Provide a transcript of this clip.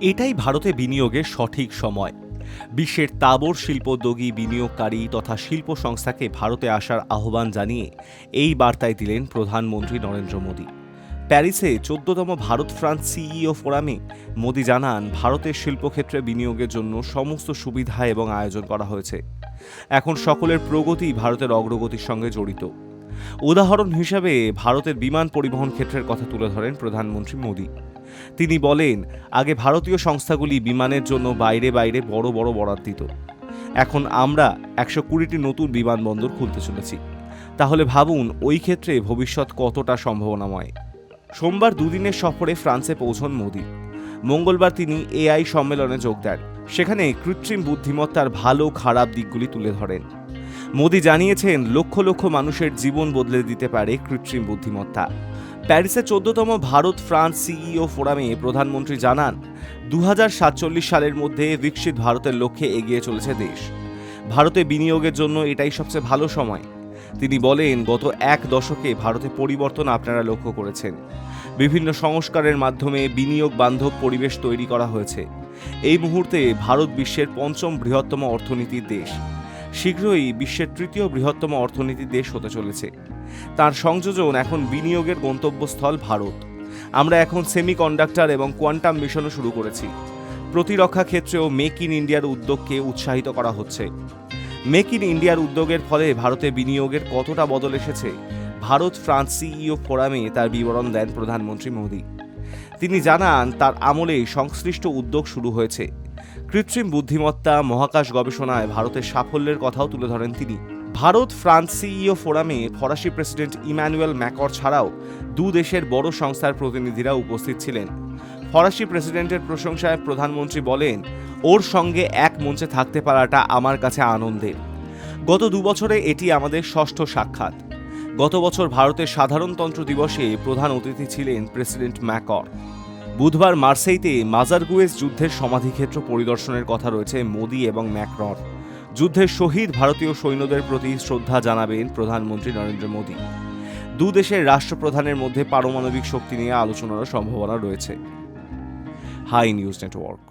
এটাই ভারতে বিনিয়োগের সঠিক সময়। বিশ্বের তাবর শিল্পোদ্যোগী বিনিয়োগকারী তথা শিল্প সংস্থাকে ভারতে আসার আহ্বান জানিয়ে এই বার্তায় দিলেন প্রধানমন্ত্রী নরেন্দ্র মোদী। প্যারিসে চোদ্দতম ভারত ফ্রান্স সিইও ফোরামে মোদী জানান, ভারতের শিল্পক্ষেত্রে বিনিয়োগের জন্য সমস্ত সুবিধা এবং আয়োজন করা হয়েছে। এখন সকলের প্রগতি ভারতের অগ্রগতির সঙ্গে জড়িত। উদাহরণ হিসাবে ভারতের বিমান পরিবহন ক্ষেত্রের কথা তুলে ধরেন প্রধানমন্ত্রী মোদী। তিনি বলেন, আগে ভারতীয় সংস্থাগুলি বিমানের জন্য বাইরে বাইরে বড় বড় বরাদ দিত। এখন আমরা একশো কুড়িটি নতুন বিমানবন্দর খুলতে চলেছি। তাহলে ভাবুন, ওই ক্ষেত্রে ভবিষ্যৎ কতটা সম্ভাবনাময়। সোমবার দুদিনের সফরে ফ্রান্সে পৌঁছন মোদী। মঙ্গলবার তিনি এআই সম্মেলনে যোগ দেন। সেখানে কৃত্রিম বুদ্ধিমত্তার ভালো খারাপ দিকগুলি তুলে ধরেন। মোদী জানিয়েছেন, লক্ষ লক্ষ মানুষের জীবন বদলে দিতে পারে কৃত্রিম বুদ্ধিমত্তা। প্যারিসে চোদ্দতম ভারত ফ্রান্স সিইও ফোরামে প্রধানমন্ত্রী জানান দু হাজার সাতচল্লিশ সালের মধ্যে বিকশিত ভারতের লক্ষ্যে এগিয়ে চলেছে দেশ। ভারতে বিনিয়োগের জন্য এটাই সবচেয়ে ভালো সময়। তিনি বলেন, গত এক দশকে ভারতে পরিবর্তন আপনারা লক্ষ্য করেছেন। বিভিন্ন সংস্কারের মাধ্যমে বিনিয়োগ বান্ধব পরিবেশ তৈরি করা হয়েছে। এই মুহূর্তে ভারত বিশ্বের পঞ্চম বৃহত্তম অর্থনীতির দেশ। শীঘ্রই বিশ্বের তৃতীয় বৃহত্তম অর্থনীতি দেশ হতে চলেছে। তার সংযোজন এখন বিনিয়োগের গন্তব্যস্থল ভারত। আমরা এখন সেমিকন্ডাক্টর এবং কোয়ান্টাম মিশনও শুরু করেছি। প্রতিরক্ষা ক্ষেত্রেও মেক ইন ইন্ডিয়ার উদ্যোগকে উৎসাহিত করা হচ্ছে। মেক ইন ইন্ডিয়ার উদ্যোগের ফলে ভারতে বিনিয়োগের কতটা বদল এসেছে, ভারত ফ্রান্স সিইও ফোরামে তার বিবরণ দেন প্রধানমন্ত্রী মোদী। তিনি জানান, তার আমলে সংশ্লিষ্ট উদ্যোগ শুরু হয়েছে। কৃত্রিম বুদ্ধিমত্তা, মহাকাশ গবেষণায় ভারতের সাফল্যের কথাও তুলে ধরেন তিনি। ভারত, ফ্রান্স সিইও ফোরামে ফরাসি প্রেসিডেন্ট ইম্যানুয়েল ম্যাকর ছাড়াও দু দেশের বড় সংস্থার প্রতিনিধিরা উপস্থিত ছিলেন। ফরাসি প্রেসিডেন্টের প্রশংসায় প্রধানমন্ত্রী বলেন, ওর সঙ্গে এক মঞ্চে থাকতে পারাটা আমার কাছে আনন্দের। গত দু বছরে এটি আমাদের ষষ্ঠ সাক্ষাৎ। গত বছর ভারতের সাধারণতন্ত্র দিবসে প্রধান অতিথি ছিলেন প্রেসিডেন্ট ম্যাকর। বুধবার মার্সেইতে মাজারগুয়েস যুদ্ধের সমাধিক্ষেত্র পরিদর্শনের কথা রয়েছে মোদি এবং ম্যাক্রর যুদ্ধের শহীদ ভারতীয় সৈন্যদের প্রতি শ্রদ্ধা জানাবেন প্রধানমন্ত্রী নরেন্দ্র মোদী। দু দেশের রাষ্ট্রপ্রধানের মধ্যে পারমাণবিক শক্তি নিয়ে আলোচনারও সম্ভাবনা রয়েছে। Hi news network.